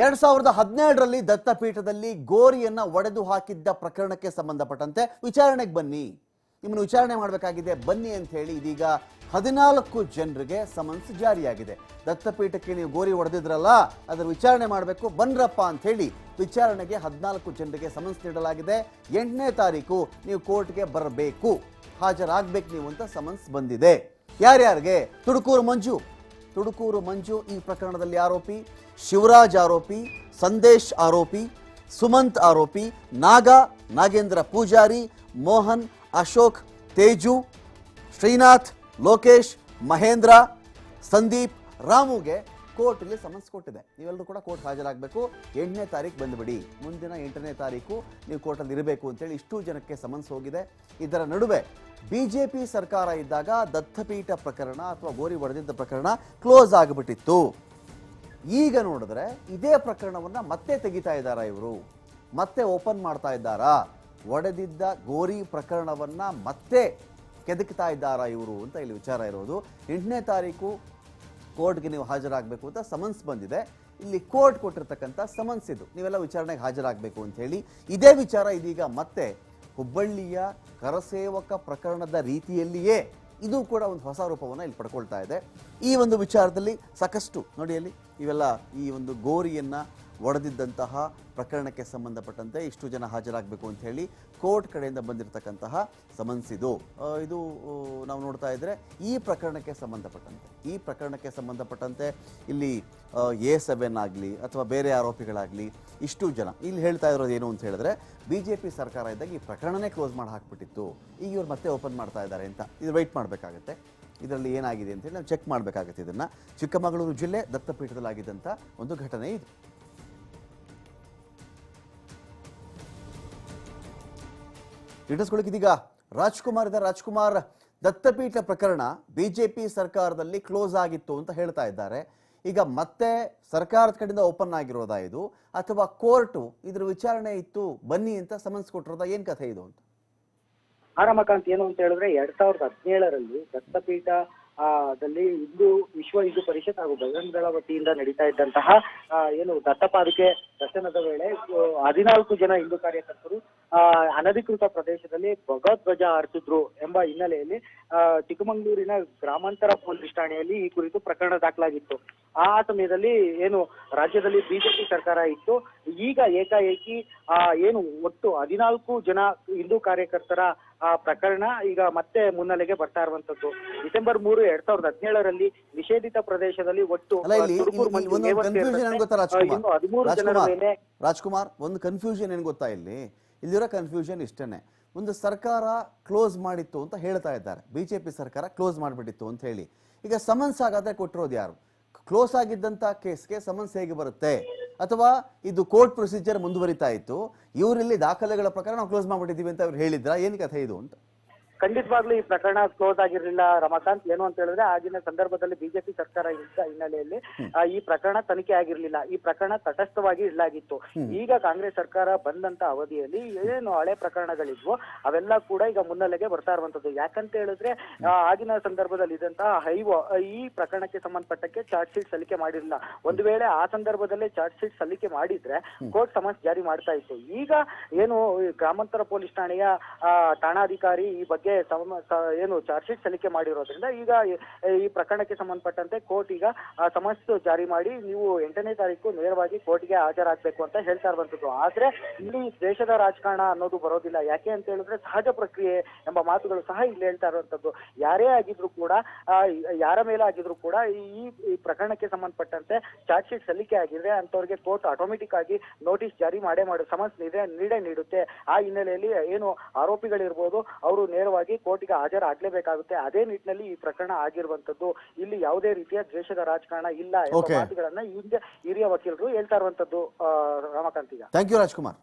ಎರಡ್ ಸಾವಿರದ ಹದಿನೇಳರಲ್ಲಿ ದತ್ತಪೀಠದಲ್ಲಿ ಗೋರಿಯನ್ನ ಒಡೆದು ಹಾಕಿದ್ದ ಪ್ರಕರಣಕ್ಕೆ ಸಂಬಂಧಪಟ್ಟಂತೆ ವಿಚಾರಣೆಗೆ ಬನ್ನಿ. ನಿಮ್ಮನ್ನು ವಿಚಾರಣೆ ಮಾಡಬೇಕಾಗಿದೆ. ಬನ್ನಿ ಅಂತ ಹೇಳಿ ಇದೀಗ ಹದಿನಾಲ್ಕು ಜನರಿಗೆ ಸಮನ್ಸ್ ಜಾರಿಯಾಗಿದೆ. ದತ್ತಪೀಠಕ್ಕೆ ನೀವು ಗೋರಿ ಹೊಡೆದಿದ್ರಲ್ಲ ಅದರ ವಿಚಾರಣೆ ಮಾಡಬೇಕು. ಬನ್ರಪ್ಪ ಅಂತ ಹೇಳಿ ವಿಚಾರಣೆಗೆ ಹದಿನಾಲ್ಕು ಜನರಿಗೆ ಸಮನ್ಸ್ ನೀಡಲಾಗಿದೆ. ಎಂಟನೇ ತಾರೀಕು ನೀವು ಕೋರ್ಟ್ಗೆ ಬರಬೇಕು. ಹಾಜರಾಗಬೇಕು ನೀವು ಅಂತ ಸಮನ್ಸ್ ಬಂದಿದೆ. ಯಾರ್ಯಾರಿಗೆ? ತುಡುಕೂರು ಮಂಜು. ತುಡುಕೂರು ಮಂಜು ಈ ಪ್ರಕರಣದಲ್ಲಿ ಆರೋಪಿ, ಶಿವರಾಜ್ ಆರೋಪಿ, ಸಂದೇಶ್ ಆರೋಪಿ, ಸುಮಂತ್ ಆರೋಪಿ, ನಾಗ, ನಾಗೇಂದ್ರ ಪೂಜಾರಿ, ಮೋಹನ್, ಅಶೋಕ್, ತೇಜು, ಶ್ರೀನಾಥ್, ಲೋಕೇಶ್, ಮಹೇಂದ್ರ, ಸಂದೀಪ್, ರಾಮುಗೆ ಕೋರ್ಟಲ್ಲಿ ಸಮನ್ಸ್ ಕೊಟ್ಟಿದೆ. ನೀವೆಲ್ಲರೂ ಕೂಡ ಕೋರ್ಟ್ ಹಾಜರಾಗಬೇಕು. ಎಂಟನೇ ತಾರೀಕು ಬಂದುಬಿಡಿ. ಮುಂದಿನ ಎಂಟನೇ ತಾರೀಕು ನೀವು ಕೋರ್ಟಲ್ಲಿ ಇರಬೇಕು ಅಂತೇಳಿ ಇಷ್ಟು ಜನಕ್ಕೆ ಸಮನ್ಸ್ ಹೋಗಿದೆ. ಇದರ ನಡುವೆ ಬಿ ಜೆ ಪಿ ಸರ್ಕಾರ ಇದ್ದಾಗ ದತ್ತಪೀಠ ಪ್ರಕರಣ ಅಥವಾ ಗೋರಿ ಹೊಡೆದಿದ್ದ ಪ್ರಕರಣ ಕ್ಲೋಸ್ ಆಗಿಬಿಟ್ಟಿತ್ತು. ಈಗ ನೋಡಿದ್ರೆ ಇದೇ ಪ್ರಕರಣವನ್ನು ಮತ್ತೆ ತೆಗಿತಾ ಇದ್ದಾರಾ ಇವರು? ಮತ್ತೆ ಓಪನ್ ಮಾಡ್ತಾ ಇದ್ದಾರಾ? ಒಡೆದಿದ್ದ ಗೋರಿ ಪ್ರಕರಣವನ್ನ ಮತ್ತೆ ಕೆದಕ್ತಾ ಇದ್ದಾರಾ ಇವರು ಅಂತ ಇಲ್ಲಿ ವಿಚಾರ ಇರೋದು. ಎಂಟನೇ ತಾರೀಕು ಕೋರ್ಟ್ಗೆ ನೀವು ಹಾಜರಾಗಬೇಕು ಅಂತ ಸಮನ್ಸ್ ಬಂದಿದೆ. ಇಲ್ಲಿ ಕೋರ್ಟ್ ಕೊಟ್ಟಿರ್ತಕ್ಕಂಥ ಸಮನ್ಸ್ ಇದು. ನೀವೆಲ್ಲ ವಿಚಾರಣೆಗೆ ಹಾಜರಾಗಬೇಕು ಅಂತ ಹೇಳಿ. ಇದೇ ವಿಚಾರ ಇದೀಗ ಮತ್ತೆ ಹುಬ್ಬಳ್ಳಿಯ ಕರಸೇವಕ ಪ್ರಕರಣದ ರೀತಿಯಲ್ಲಿಯೇ ಇದು ಕೂಡ ಒಂದು ಹೊಸ ರೂಪವನ್ನು ಇಲ್ಲಿ ಪಡ್ಕೊಳ್ತಾ ಇದೆ. ಈ ಒಂದು ವಿಚಾರದಲ್ಲಿ ಸಾಕಷ್ಟು ನೋಡಿ ಅಲ್ಲಿ ಇವೆಲ್ಲ ಈ ಒಂದು ಗೋರಿಯನ್ನ ಒಡೆದಿದ್ದಂತಹ ಪ್ರಕರಣಕ್ಕೆ ಸಂಬಂಧಪಟ್ಟಂತೆ ಇಷ್ಟು ಜನ ಹಾಜರಾಗಬೇಕು ಅಂತ ಹೇಳಿ ಕೋರ್ಟ್ ಕಡೆಯಿಂದ ಬಂದಿರತಕ್ಕಂತಹ ಸಮನ್ಸ್ ಇದು ಇದು ನಾವು ನೋಡ್ತಾ ಇದ್ರೆ ಈ ಪ್ರಕರಣಕ್ಕೆ ಸಂಬಂಧಪಟ್ಟಂತೆ, ಈ ಪ್ರಕರಣಕ್ಕೆ ಸಂಬಂಧಪಟ್ಟಂತೆ ಇಲ್ಲಿ ಎ ಸೆವೆನ್ ಆಗಲಿ ಅಥವಾ ಬೇರೆ ಆರೋಪಿಗಳಾಗಲಿ ಇಷ್ಟು ಜನ, ಇಲ್ಲಿ ಹೇಳ್ತಾ ಇರೋದು ಏನು ಅಂತ ಹೇಳಿದ್ರೆ ಬಿ ಜೆ ಪಿ ಸರ್ಕಾರ ಇದ್ದಾಗ ಈ ಪ್ರಕರಣನೇ ಕ್ಲೋಸ್ ಮಾಡಿ ಹಾಕ್ಬಿಟ್ಟಿತ್ತು. ಈಗ ಇವ್ರು ಮತ್ತೆ ಓಪನ್ ಮಾಡ್ತಾ ಇದ್ದಾರೆ ಅಂತ, ಇದು ವೆಯ್ಟ್ ಮಾಡಬೇಕಾಗತ್ತೆ. ಇದರಲ್ಲಿ ಏನಾಗಿದೆ ಅಂತ ಹೇಳಿ ನಾವು ಚೆಕ್ ಮಾಡಬೇಕಾಗುತ್ತೆ ಇದನ್ನು. ಚಿಕ್ಕಮಗಳೂರು ಜಿಲ್ಲೆ ದತ್ತಪೀಠದಲ್ಲಾಗಿದ್ದಂಥ ಒಂದು ಘಟನೆ ಇದು. ಡೀಟೇಲ್ಸ್ಗಳಿಗೆ ಇದೀಗ ರಾಜ್ಕುಮಾರ್ ಇದ್ದ ರಾಜ್ಕುಮಾರ್ ದತ್ತಪೀಠ ಪ್ರಕರಣ ಬಿಜೆಪಿ ಸರ್ಕಾರದಲ್ಲಿ ಕ್ಲೋಸ್ ಆಗಿತ್ತು ಅಂತ ಹೇಳ್ತಾ ಇದ್ದಾರೆ. ಈಗ ಮತ್ತೆ ಸರ್ಕಾರದ ಕಡೆಯಿಂದ ಓಪನ್ ಆಗಿರೋದಾ ಇದು? ಅಥವಾ ಕೋರ್ಟು ಇದ್ರ ವಿಚಾರಣೆ ಇತ್ತು, ಬನ್ನಿ ಅಂತ ಸಮನ್ಸ್ ಕೊಟ್ಟಿರೋದಾ? ಏನು ಕಥೆ ಇದು ಅಂತ? ಆ ರಮಕಾಂತ್ ಏನು ಅಂತ ಹೇಳಿದ್ರೆ ಎರಡ್ ಸಾವಿರದ ಹದಿನೇಳರಲ್ಲಿ ದತ್ತಪೀಠ ದಲ್ಲಿ ಹಿಂದೂ ವಿಶ್ವ ಹಿಂದೂ ಪರಿಷತ್ ಹಾಗೂ ಬಜರಂಗದಳ ವತಿಯಿಂದ ನಡೀತಾ ಇದ್ದಂತಹ ಏನು ದತ್ತಪಾದಿಕೆ ದರ್ಶನದ ವೇಳೆ ಹದಿನಾಲ್ಕು ಜನ ಹಿಂದೂ ಕಾರ್ಯಕರ್ತರು ಅನಧಿಕೃತ ಪ್ರದೇಶದಲ್ಲಿ ಭಗವದ್ಧ್ವಜ ಹಾರಿಸಿದ್ರು ಎಂಬ ಹಿನ್ನೆಲೆಯಲ್ಲಿ ಚಿಕ್ಕಮಗಳೂರಿನ ಗ್ರಾಮಾಂತರ ಪೊಲೀಸ್ ಠಾಣೆಯಲ್ಲಿ ಈ ಕುರಿತು ಪ್ರಕರಣ ದಾಖಲಾಗಿತ್ತು. ಆ ಸಮಯದಲ್ಲಿ ಏನು ರಾಜ್ಯದಲ್ಲಿ ಬಿಜೆಪಿ ಸರ್ಕಾರ ಇತ್ತು. ಈಗ ಏಕಾಏಕಿ ಏನು ಒಟ್ಟು ಹದಿನಾಲ್ಕು ಜನ ಹಿಂದೂ ಕಾರ್ಯಕರ್ತರ ಆ ಪ್ರಕರಣ ಈಗ ಮತ್ತೆ ಮುನ್ನೆಲೆಗೆ ಬರ್ತಾ ಇರುವಂತದ್ದು. ಡಿಸೆಂಬರ್ ಮೂರು ಎರಡ್ ಸಾವಿರದ ಹದಿನೇಳರಲ್ಲಿ ನಿಷೇಧಿತ ಪ್ರದೇಶದಲ್ಲಿ ಒಟ್ಟು ಹದಿಮೂರು ರಾಜ್ಕುಮಾರ್? ಜನರ ಮೇಲೆ ರಾಜ್ಕುಮಾರ್ ಒಂದು ಕನ್ಫ್ಯೂಷನ್ ಏನ್ ಗೊತ್ತಾ ಇಲ್ಲಿ? ಇಲ್ಲಿರೋ ಕನ್ಫ್ಯೂಷನ್ ಇಷ್ಟೇನೆ. ಒಂದು ಸರ್ಕಾರ ಕ್ಲೋಸ್ ಮಾಡಿತ್ತು ಅಂತ ಹೇಳ್ತಾ ಇದ್ದಾರೆ. ಬಿಜೆಪಿ ಸರ್ಕಾರ ಕ್ಲೋಸ್ ಮಾಡಿಬಿಟ್ಟಿತ್ತು ಅಂತ ಹೇಳಿ. ಈಗ ಸಮನ್ಸ್ ಆಗಾದ್ರೆ ಕೊಟ್ಟಿರೋದು ಯಾರು? ಕ್ಲೋಸ್ ಆಗಿದ್ದಂತ ಕೇಸ್ಗೆ ಸಮನ್ಸ್ ಹೇಗೆ ಬರುತ್ತೆ? ಅಥವಾ ಇದು ಕೋರ್ಟ್ ಪ್ರೊಸೀಜರ್ ಮುಂದುವರಿತಾ ಇತ್ತು, ಇವರಲ್ಲಿ ದಾಖಲೆಗಳ ಪ್ರಕಾರ ನಾವು ಕ್ಲೋಸ್ ಮಾಡ್ಬಿಟ್ಟಿದ್ದೀವಿ ಅಂತ ಅವ್ರು ಹೇಳಿದ್ರ? ಏನು ಕಥೆ ಇದು ಅಂತ? ಖಂಡಿತವಾಗ್ಲೂ ಈ ಪ್ರಕರಣ ಕ್ಲೋಸ್ ಆಗಿರ್ಲಿಲ್ಲ ರಮಾಕಾಂತ್ ಏನು ಅಂತ ಹೇಳಿದ್ರೆ ಆಗಿನ ಸಂದರ್ಭದಲ್ಲಿ ಬಿಜೆಪಿ ಸರ್ಕಾರ ಇದ್ದ ಹಿನ್ನೆಲೆಯಲ್ಲಿ ಈ ಪ್ರಕರಣ ತನಿಖೆ ಆಗಿರ್ಲಿಲ್ಲ. ಈ ಪ್ರಕರಣ ತಟಸ್ಥವಾಗಿ ಇಡಲಾಗಿತ್ತು. ಈಗ ಕಾಂಗ್ರೆಸ್ ಸರ್ಕಾರ ಬಂದಂತ ಅವಧಿಯಲ್ಲಿ ಏನು ಹಳೆ ಪ್ರಕರಣಗಳಿದ್ವು ಅವೆಲ್ಲ ಕೂಡ ಈಗ ಮುನ್ನೆಲೆಗೆ ಬರ್ತಾ ಇರುವಂತದ್ದು. ಯಾಕಂತ ಹೇಳಿದ್ರೆ ಆಗಿನ ಸಂದರ್ಭದಲ್ಲಿ ಇದ್ದಂತಹ ಹೈವ ಈ ಪ್ರಕರಣಕ್ಕೆ ಸಂಬಂಧಪಟ್ಟಕ್ಕೆ ಚಾರ್ಜ್ ಶೀಟ್ ಸಲ್ಲಿಕೆ ಮಾಡಿರಲಿಲ್ಲ. ಒಂದು ವೇಳೆ ಆ ಸಂದರ್ಭದಲ್ಲೇ ಚಾರ್ಜ್ ಶೀಟ್ ಸಲ್ಲಿಕೆ ಮಾಡಿದ್ರೆ ಕೋರ್ಟ್ ಸಮನ್ಸ್ ಜಾರಿ ಮಾಡ್ತಾ ಇತ್ತು. ಈಗ ಏನು ಈ ಗ್ರಾಮಾಂತರ ಪೊಲೀಸ್ ಠಾಣೆಯ ಆ, ಠಾಣಾಧಿಕಾರಿ ಈ ಬಗ್ಗೆ ಸ- ಏನು ಚಾರ್ಜ್ ಶೀಟ್ ಸಲ್ಲಿಕೆ ಮಾಡಿರೋದ್ರಿಂದ ಈಗ ಈ- ಪ್ರಕರಣಕ್ಕೆ ಸಂಬಂಧಪಟ್ಟಂತೆ ಕೋರ್ಟ್ ಈಗ ಸಮನ್ಸ್ ಜಾರಿ ಮಾಡಿ ನೀವು ಎಂಟನೇ ತಾರೀಕು ನೇರವಾಗಿ ಕೋರ್ಟ್ಗೆ ಹಾಜರಾಗಬೇಕು ಅಂತ ಹೇಳ್ತಾ ಇರುವಂತದ್ದು ಆದ್ರೆ ಇಲ್ಲಿ ದೇಶದ ರಾಜಕಾರಣ ಅನ್ನೋದು ಬರೋದಿಲ್ಲ. ಯಾಕೆ ಅಂತ ಹೇಳಿದ್ರೆ ಸಹಜ ಪ್ರಕ್ರಿಯೆ ಎಂಬ ಮಾತುಗಳು ಸಹ ಇಲ್ಲಿ ಹೇಳ್ತಾ ಇರುವಂತದ್ದು ಯಾರೇ ಆಗಿದ್ರು ಕೂಡ ಯಾರ ಮೇಲೆ ಆಗಿದ್ರು ಕೂಡ ಈ ಪ್ರಕರಣಕ್ಕೆ ಸಂಬಂಧಪಟ್ಟಂತೆ ಚಾರ್ಜ್ ಶೀಟ್ ಸಲ್ಲಿಕೆ ಆಗಿದ್ರೆ ಅಂತವ್ರಿಗೆ ಕೋರ್ಟ್ ಆಟೋಮೆಟಿಕ್ ಆಗಿ ನೋಟಿಸ್ ಜಾರಿ ಮಾಡೇ ಮಾಡೋ, ಸಮನ್ಸ್ ನೀಡೇ ನೀಡುತ್ತೆ. ಆ ಹಿನ್ನೆಲೆಯಲ್ಲಿ ಏನು ಆರೋಪಿಗಳಿರ್ಬೋದು, ಅವರು ನೇರವಾಗಿ ಕೋರ್ಟ್ಗೆ ಹಾಜರಾಗಲೇಬೇಕಾಗುತ್ತೆ. ಅದೇ ನಿಟ್ಟಿನಲ್ಲಿ ಈ ಪ್ರಕರಣ ಆಗಿರುವಂತದ್ದು ಇಲ್ಲಿ ಯಾವುದೇ ರೀತಿಯ ದ್ವೇಷದ ರಾಜಕಾರಣ ಇಲ್ಲ ಎಂಬ. ಮಾತುಗಳನ್ನ ಹಿಂದೆ ಹಿರಿಯ ವಕೀಲರು ಹೇಳ್ತಾ ಇರುವಂತದ್ದು ರಮಾಕಾಂತ್ ಈಗ. Thank you Rajkumar.